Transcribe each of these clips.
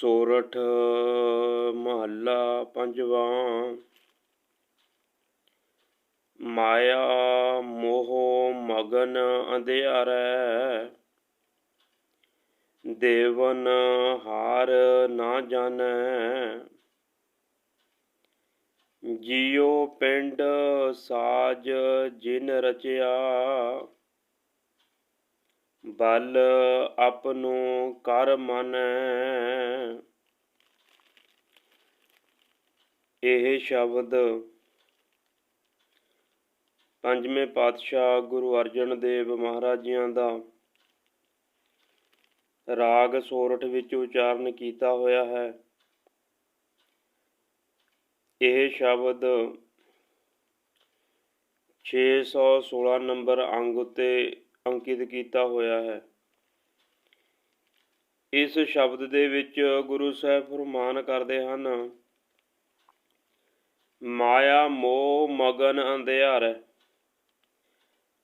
ਸੋਰਠ ਮਹੱਲਾ ਪੰਜਵਾਂ। ਮਾਇਆ ਮੋਹ ਮਗਨ ਅੰਧਿਆਰੈ। ਦੇਵਨ ਹਾਰ ਨਾ ਜਾਣੈ। ਜਿਉ ਪਿੰਡ ਸਾਜ ਜਿਨ ਰਚਿਆ। ਬਲ ਆਪਨੋ ਕਰ ਮਨ। ਇਹ ਸ਼ਬਦ ਪੰਜਵੇਂ ਪਾਤਸ਼ਾਹ ਗੁਰੂ ਅਰਜਨ ਦੇਵ ਮਹਾਰਾਜ ਜੀਆਂ ਦਾ ਰਾਗ ਸੋਰਠ ਵਿੱਚ ਉਚਾਰਨ ਕੀਤਾ ਹੋਇਆ ਹੈ। ਇਹ ਸ਼ਬਦ 616 ਨੰਬਰ ਅੰਗ ਉੱਤੇ ਅੰਕਿਤ ਕੀਤਾ ਹੋਇਆ ਹੈ। ਇਸ ਸ਼ਬਦ ਦੇ ਵਿੱਚ ਗੁਰੂ ਸਾਹਿਬ ਫਰਮਾਨ ਕਰਦੇ ਹਨ, ਮਾਇਆ ਮੋਹ ਮਗਨ ਅੰਧਿਆਰ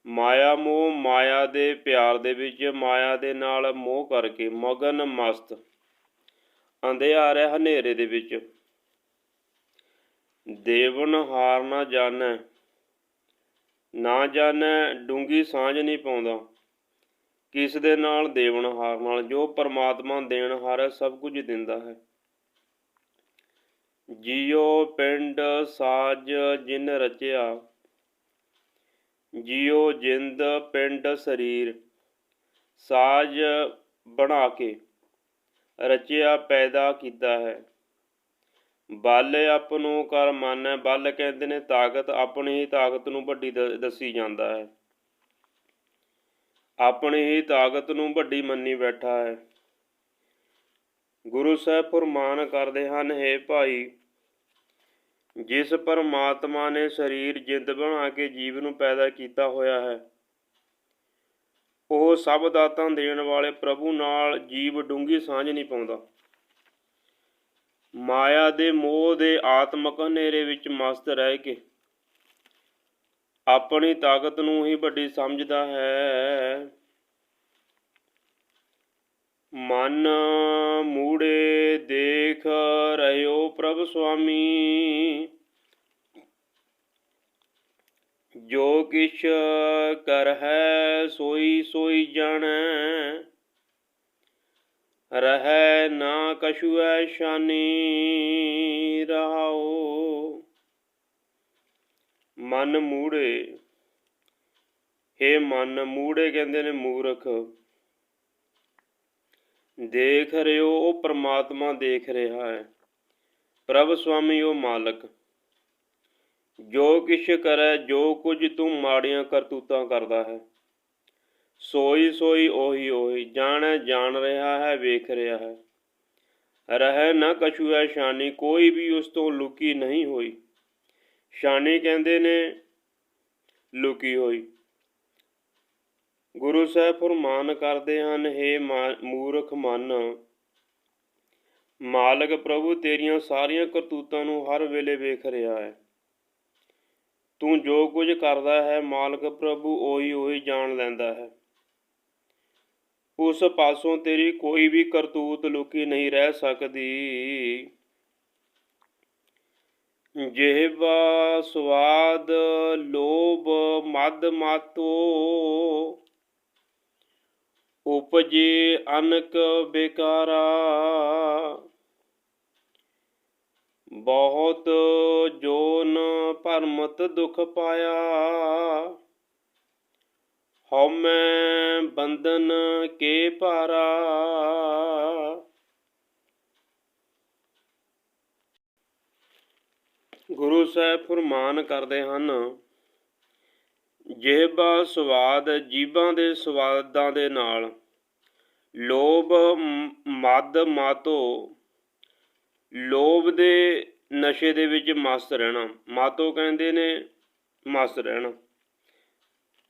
ਮਾਇਆ ਮੋਹ ਮਾਇਆ ਦੇ ਪਿਆਰ ਦੇ ਵਿੱਚ ਮਾਇਆ ਦੇ ਨਾਲ ਮੋਹ ਕਰਕੇ ਮਗਨ ਮਸਤ ਅੰਧਿਆਰ ਹੈ ਹਨੇਰੇ ਦੇ ਵਿੱਚ। ਦੇਵਨ ਹਾਰ ਨਾ ਜਾਣੈ। ਨਾ ਜਾਣੈ, ਡੂੰਗੀ ਸਾਂਝ ਨਹੀਂ ਪਾਉਂਦਾ। ਕਿਸ ਦੇ ਨਾਲ ਦੇਵਨ ਹਾਰ ਨਾਲ, ਜੋ ਪਰਮਾਤਮਾ ਦੇਣ ਹਾਰ ਹੈ ਸਭ ਕੁਝ ਦਿੰਦਾ ਹੈ। ਜਿਉ ਪਿੰਡ ਸਾਜ ਜਿਨ ਰਚਿਆ, ਜਿਉ ਜਿੰਦ ਪਿੰਡ ਸਰੀਰ, ਸਾਜ ਬਣਾ ਕੇ ਰਚਿਆ ਪੈਦਾ ਕੀਤਾ ਹੈ। ਬਲ ਆਪਣੋ ਕਰ ਮੰਨੈ ਬਲ ਕਹਿੰਦੇ ਨੇ, ਤਾਕਤ ਆਪਣੀ ਹੀ ਤਾਕਤ ਨੂੰ ਵੱਡੀ ਦ- ਦੱਸੀ ਜਾਂਦਾ ਹੈ। ਆਪਣੀ ਹੀ ਤਾਕਤ ਨੂੰ ਵੱਡੀ ਮੰਨੀ ਬੈਠਾ ਹੈ। ਗੁਰੂ ਸਾਹਿਬ ਫਰਮਾਨ ਕਰਦੇ ਹਨ, ਹੈ ਭਾਈ, ਜਿਸ ਪਰਮਾਤਮਾ ਨੇ ਸਰੀਰ ਜਿੰਦ ਬਣਾ ਕੇ ਜੀਵ ਨੂੰ ਪੈਦਾ ਕੀਤਾ ਹੋਇਆ ਹੈ, ਉਹ ਸਭ ਦਾਤਾਂ ਦੇਣ ਵਾਲੇ ਪ੍ਰਭੂ ਨਾਲ ਜੀਵ ਡੂੰਗੀ ਸਾਂਝ ਨਹੀਂ ਪਾਉਂਦਾ। ਮਾਇਆ ਦੇ ਮੋਹ ਦੇ ਆਤਮਕ ਹਨੇਰੇ ਵਿੱਚ ਮਸਤ ਰਹਿ ਕੇ ਆਪਣੀ ਤਾਕਤ ਨੂੰ ਹੀ ਵੱਡੀ ਸਮਝਦਾ ਹੈ। ਮਨ ਮੂੜੇ ਦੇਖ ਰਹਿਓ ਪ੍ਰਭ ਸੁਆਮੀ, ਜੋ ਕਿਛ ਕਰ ਹੈ ਸੋਈ ਸੋਈ ਜਾਣੈ ਰਹੈ ਨਾ ਸ਼ਾਨੀ ਐਸ਼ਾਨੀ ਮਨ ਮੂੜੇ, ਹੇ ਮਨ ਮੂੜੇ ਕਹਿੰਦੇ ਨੇ ਮੂਰਖ। ਦੇਖ ਰਿਓ ਉਹ ਪ੍ਰਮਾਤਮਾ ਦੇਖ ਰਿਹਾ ਹੈ। ਪ੍ਰਭ ਸੁਆਮੀ ਉਹ ਮਾਲਕ। ਜੋ ਕਿਛ ਕਰੈ, ਜੋ ਕੁਝ ਤੂੰ ਮਾੜੀਆਂ ਕਰਤੂਤਾਂ ਕਰਦਾ ਹੈ। ਸੋਈ ਸੋਈ ਉਹੀ ਉਹੀ, ਜਾਣੈ ਜਾਣ ਰਿਹਾ ਹੈ, ਵੇਖ ਰਿਹਾ ਹੈ। ਰਹਿ ਨਾ ਕਛੂ ਹੈ ਸ਼ਾਨੀ, ਕੋਈ ਵੀ ਉਸ ਤੋਂ ਲੁਕੀ ਨਹੀਂ ਹੋਈ। ਸ਼ਾਨੀ ਕਹਿੰਦੇ ਨੇ, ਲੁਕੀ ਹੋਈ। ਗੁਰੂ ਸਾਹਿਬ ਫਰਮਾਨ ਕਰਦੇ ਹਨ हे ਮੂਰਖ ਮਨ, ਮਾਲਕ ਪ੍ਰਭੂ, ਤੇਰੀਆਂ ਸਾਰੀਆਂ ਕਰਤੂਤਾਂ ਨੂੰ ਹਰ ਵੇਲੇ ਵੇਖ ਰਿਹਾ ਹੈ। ਤੂੰ ਜੋ ਕੁਝ ਕਰਦਾ ਹੈ, ਮਾਲਕ ਪ੍ਰਭੂ ਉਹੀ ਉਹੀ ਜਾਣ ਲੈਂਦਾ ਹੈ। ਉਸ ਪਾਸੋਂ ਤੇਰੀ ਕੋਈ ਵੀ ਕਰਤੂਤ ਲੁਕੀ ਨਹੀਂ ਰਹਿ ਸਕਦੀ। ਜਿਹਵਾ ਸਵਾਦ ਲੋਭ ਮਦ ਮਾਤੋ, ਉਪਜੇ ਅਨਕ ਬੇਕਾਰਾ। ਬਹੁਤ ਜੋਨ ਭਰਮਤ ਦੁਖ ਪਾਇਆ। ਬੰਧਨ ਕੇ ਭਾਰਾ। ਗੁਰੂ ਸਾਹਿਬ ਫਰਮਾਨ ਕਰਦੇ ਹਨ ਜਿਹਬਾ ਸਵਾਦ ਜੀਬਾਂ ਦੇ ਸਵਾਦਾਂ ਦੇ ਨਾਲ, ਲੋਭ ਮ- ਮਦ ਮਾਤੋ, ਲੋਭ ਦੇ ਨਸ਼ੇ ਦੇ ਵਿੱਚ ਮਸਤ ਰਹਿਣਾ। ਮਾਤੋ ਕਹਿੰਦੇ ਨੇ ਮਸਤ ਰਹਿਣਾ।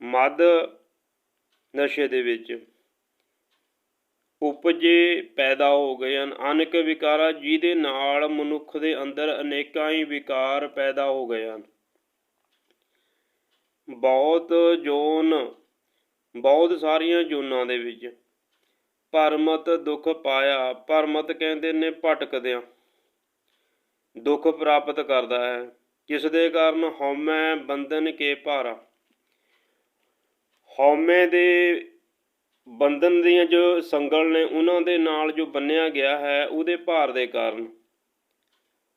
ਮਦ ਨਸ਼ੇ ਦੇ ਵਿੱਚ। ਉਪਜੇ ਪੈਦਾ ਹੋ ਗਏ ਹਨ। ਅਨੇਕ ਵਿਕਾਰਾ ਜਿਹਦੇ ਨਾਲ ਮਨੁੱਖ ਦੇ ਅੰਦਰ ਅਨੇਕਾਂ ਹੀ ਵਿਕਾਰ ਪੈਦਾ ਹੋ ਗਏ ਹਨ। ਬਹੁਤ ਜੋਨ, ਬਹੁਤ ਸਾਰੀਆਂ ਜੂਨਾਂ ਦੇ ਵਿੱਚ ਪਰਮਤ ਦੁੱਖ ਪਾਇਆ। ਪਰਮਤ ਕਹਿੰਦੇ ਨੇ ਭਟਕਦਿਆਂ। ਦੁੱਖ ਪ੍ਰਾਪਤ ਕਰਦਾ ਹੈ। ਕਿਸ ਦੇ ਕਾਰਨ? ਹਉਮੈ ਬੰਧਨ ਕੇ ਭਾਰਾ। ਹਉਮੈ ਦੇ ਬੰਧਨ ਦੀਆਂ ਜੋ ਸੰਗਲ ਨੇ, ਉਹਨਾਂ ਦੇ ਨਾਲ ਜੋ ਬੰਨਿਆ ਗਿਆ ਹੈ, ਉਹਦੇ ਭਾਰ ਦੇ ਕਾਰਨ।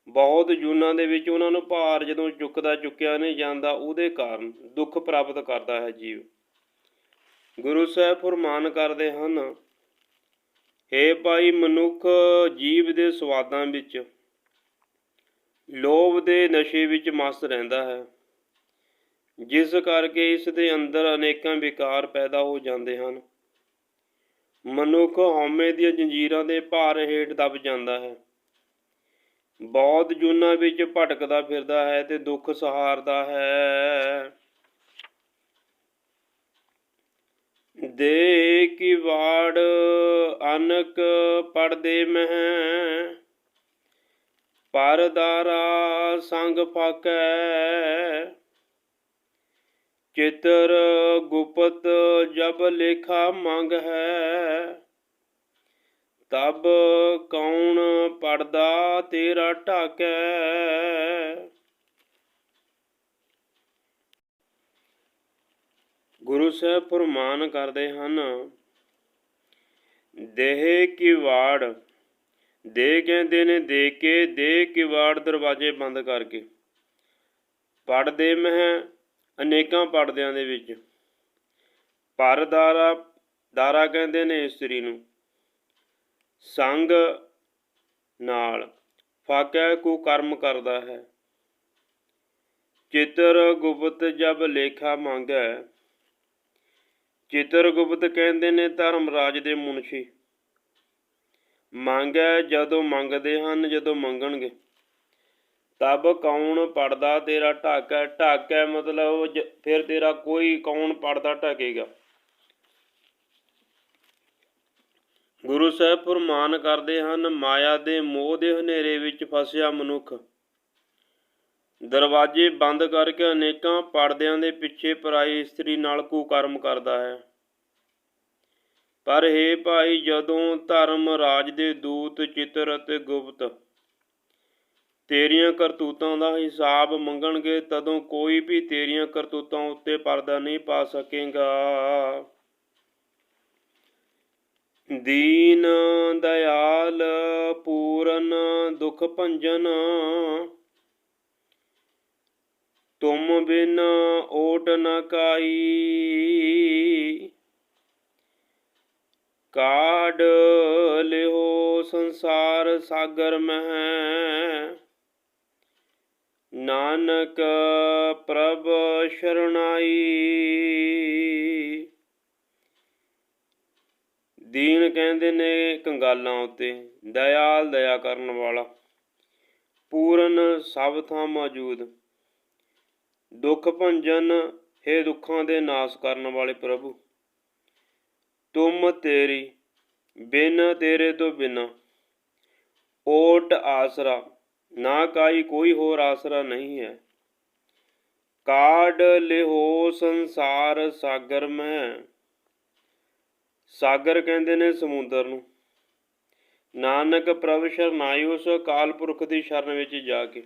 ਬਹੁਤ ਜੂਨਾਂ ਦੇ ਵਿੱਚ ਉਹਨਾਂ ਨੂੰ ਭਾਰ ਜਦੋਂ ਚੁੱਕਦਾ, ਚੁੱਕਿਆ ਨਹੀਂ ਜਾਂਦਾ, ਉਹਦੇ ਕਾਰਨ ਦੁੱਖ ਪ੍ਰਾਪਤ ਕਰਦਾ ਹੈ ਜੀਵ। ਗੁਰੂ ਸਾਹਿਬ ਫਰਮਾਨ ਕਰਦੇ ਹਨ, ਹੇ ਭਾਈ ਮਨੁੱਖ, ਜੀਵ ਦੇ ਸਵਾਦਾਂ ਵਿੱਚ, ਲੋਭ ਦੇ ਨਸ਼ੇ ਵਿੱਚ ਮਸਤ ਰਹਿੰਦਾ ਹੈ। ਜਿਸ ਕਰਕੇ ਇਸ ਦੇ ਅੰਦਰ ਅਨੇਕਾਂ ਵਿਕਾਰ ਪੈਦਾ ਹੋ ਜਾਂਦੇ ਹਨ। ਮਨੁੱਖ ਹਉਮੈ ਦੀਆਂ ਜੰਜੀਰਾਂ ਦੇ ਭਾਰ ਹੇਠ ਦਬ ਜਾਂਦਾ ਹੈ। ਬਹੁਤ ਜੂਨਾਂ ਵਿੱਚ ਭਟਕਦਾ ਫਿਰਦਾ ਹੈ ਤੇ ਦੁੱਖ ਸਹਾਰਦਾ ਹੈ। ਦੇ ਕੀ ਵਾੜ ਅਨਕ ਪੜਦੇ ਮਹਿ, ਪਰਦਾਰਾ ਸੰਗ ਫਾਕੈ। ਚਿਤਰ ਗੁਪਤ ਜਬ ਲੇਖਾ ਮੰਗ ਹੈ, ਤਬ ਕੌਣ ਪੜਦਾ ਤੇਰਾ ਢਾਕੈ? ਗੁਰੂ ਸਾਹਿਬ ਫਰਮਾਨ ਕਰਦੇ ਹਨ, ਦੇਹ ਕੀ ਵਾੜ, ਦੇ ਕਹਿੰਦੇ ਨੇ ਦੇ ਕੇ, ਦੇ ਕਿਵਾੜ ਦਰਵਾਜ਼ੇ ਬੰਦ ਕਰਕੇ। ਪੜਦੇ ਮਹਿ ਅਨੇਕਾਂ ਪੜਦਿਆਂ ਦੇ ਵਿੱਚ। ਪਰਦਾਰਾ ਦਾਰਾ ਕਹਿੰਦੇ ਨੇ ਇਸਤਰੀ ਨੂੰ, ਸੰਗ ਨਾਲ ਫਾਕਿਆ ਕੋ ਕਰਮ ਕਰਦਾ ਹੈ। ਚਿਤਰ ਗੁਪਤ ਜਬ ਲੇਖਾ ਮੰਗੈ। ਚਿਤਰ ਗੁਪਤ ਕਹਿੰਦੇ ਨੇ ਧਰਮ ਰਾਜ ਦੇ ਮੁਨਸ਼ੀ। ਮੰਗੈ ਜਦੋਂ ਮੰਗਦੇ ਹਨ, ਜਦੋਂ ਮੰਗਣਗੇ। ਤਬ ਕੌਣ ਪੜਦਾ ਤੇਰਾ ਢਾਕਾ? ਢਾਕਾ ਮਤਲਬ ਜ- ਫਿਰ ਤੇਰਾ ਕੋਈ ਕੌਣ ਪੜਦਾ ਢਕੇਗਾ? ਗੁਰੂ ਸਾਹਿਬ ਫਰਮਾਨ ਕਰਦੇ ਹਨ, ਮਾਇਆ ਦੇ ਮੋਹ ਦੇ ਹਨੇਰੇ ਵਿੱਚ ਫਸਿਆ ਮਨੁੱਖ। ਦਰਵਾਜ਼ੇ ਬੰਦ ਕਰਕੇ ਅਨੇਕਾਂ ਪਰਦਿਆਂ ਦੇ ਪਿੱਛੇ ਪਰਾਈ ਇਸਤਰੀ ਨਾਲ ਕੁਕਰਮ ਕਰਦਾ ਹੈ। ਪਰ ਹੇ ਭਾਈ, ਜਦੋਂ ਧਰਮ ਰਾਜ ਦੇ ਦੂਤ, ਚਿੱਤਰ ਅਤੇ ਗੁਪਤ ਤੇਰੀਆਂ ਕਰਤੂਤਾਂ ਦਾ ਹਿਸਾਬ ਮੰਗਣਗੇ, ਤਦੋਂ ਕੋਈ ਵੀ ਤੇਰੀਆਂ ਕਰਤੂਤਾਂ ਉੱਤੇ ਪਰਦਾ ਨਹੀਂ ਪਾ ਸਕੇਗਾ। ਦੀਨ, ਦਇਆਲ, ਪੂਰਨ, ਦੁਖ ਭੰਜਨ, ਤੁਮ ਬਿਨ ਓਟ ਨ ਕਾਈ। ਕਾਢ ਲਿਓ ਸੰਸਾਰ ਸਾਗਰ ਮਹਿ ਨਾਨਕ ਪ੍ਰਭ ਸ਼ਰਣਾਈ। ਦੀਨ ਕਹਿੰਦੇ ਨੇ ਕੰਗਾਲਾਂ ਉਤੇ, ਦਇਆਲ ਦਇਆ ਕਰਨ ਵਾਲਾ। ਪੂਰਨ ਸਭ ਥਾਂ ਮੌਜੂਦ। ਦੁੱਖ ਭੰਜਨ, ਹੈ ਦੁੱਖਾਂ ਦੇ ਨਾਸ ਕਰਨ ਵਾਲੇ ਪ੍ਰਭੂ। ਤੁਮ ਤੇਰੀ, ਬਿਨ ਤੇਰੇ ਤੋਂ ਬਿਨਾ, ਓਟ ਆਸਰਾ। ਨਾ ਕਾਈ ਕੋਈ ਹੋਰ ਆਸਰਾ ਨਹੀਂ ਹੈ। ਕਾਢ ਲਿਹੋ ਸੰਸਾਰ ਸਾਗਰ ਮੈਂ। ਸਾਗਰ ਕਹਿੰਦੇ ਨੇ ਸਮੁੰਦਰ ਨੂੰ। ਨਾਨਕ ਪ੍ਰਭ ਸ਼ਰਨਾਈ ਕਾਲ ਪੁਰਖ ਦੀ ਸ਼ਰਨ ਵਿੱਚ ਜਾ ਕੇ।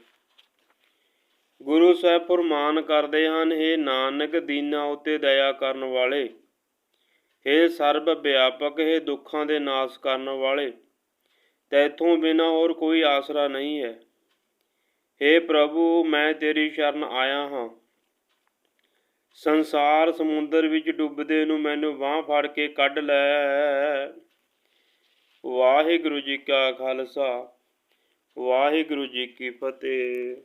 ਗੁਰੂ ਸਾਹਿਬ ਫਰਮਾਨ ਕਰਦੇ ਹਨ ਇਹ ਨਾਨਕ ਦੀਨਾ ਉਤੇ ਦਇਆ ਕਰਨ ਵਾਲੇ हे ਸਰਬ ਵਿਆਪਕ, ਹੈ ਦੁੱਖਾਂ ਦੇ ਨਾਸ ਕਰਨ ਵਾਲੇ, ਤੈਥੋਂ ਬਿਨਾ ਹੋਰ ਕੋਈ ਆਸਰਾ ਨਹੀਂ ਹੈ। हे ਪ੍ਰਭੂ, ਮੈਂ ਤੇਰੀ ਸ਼ਰਨ ਆਇਆ ਹਾਂ। ਸੰਸਾਰ ਸਮੁੰਦਰ ਵਿੱਚ ਡੁੱਬਦੇ ਨੂੰ ਮੈਨੂੰ ਬਾਹ ਫੜ ਕੇ ਕੱਢ ਲੈ। ਵਾਹਿਗੁਰੂ ਜੀ ਕਾ ਖਾਲਸਾ, ਵਾਹਿਗੁਰੂ ਜੀ ਕੀ ਫਤਿਹ।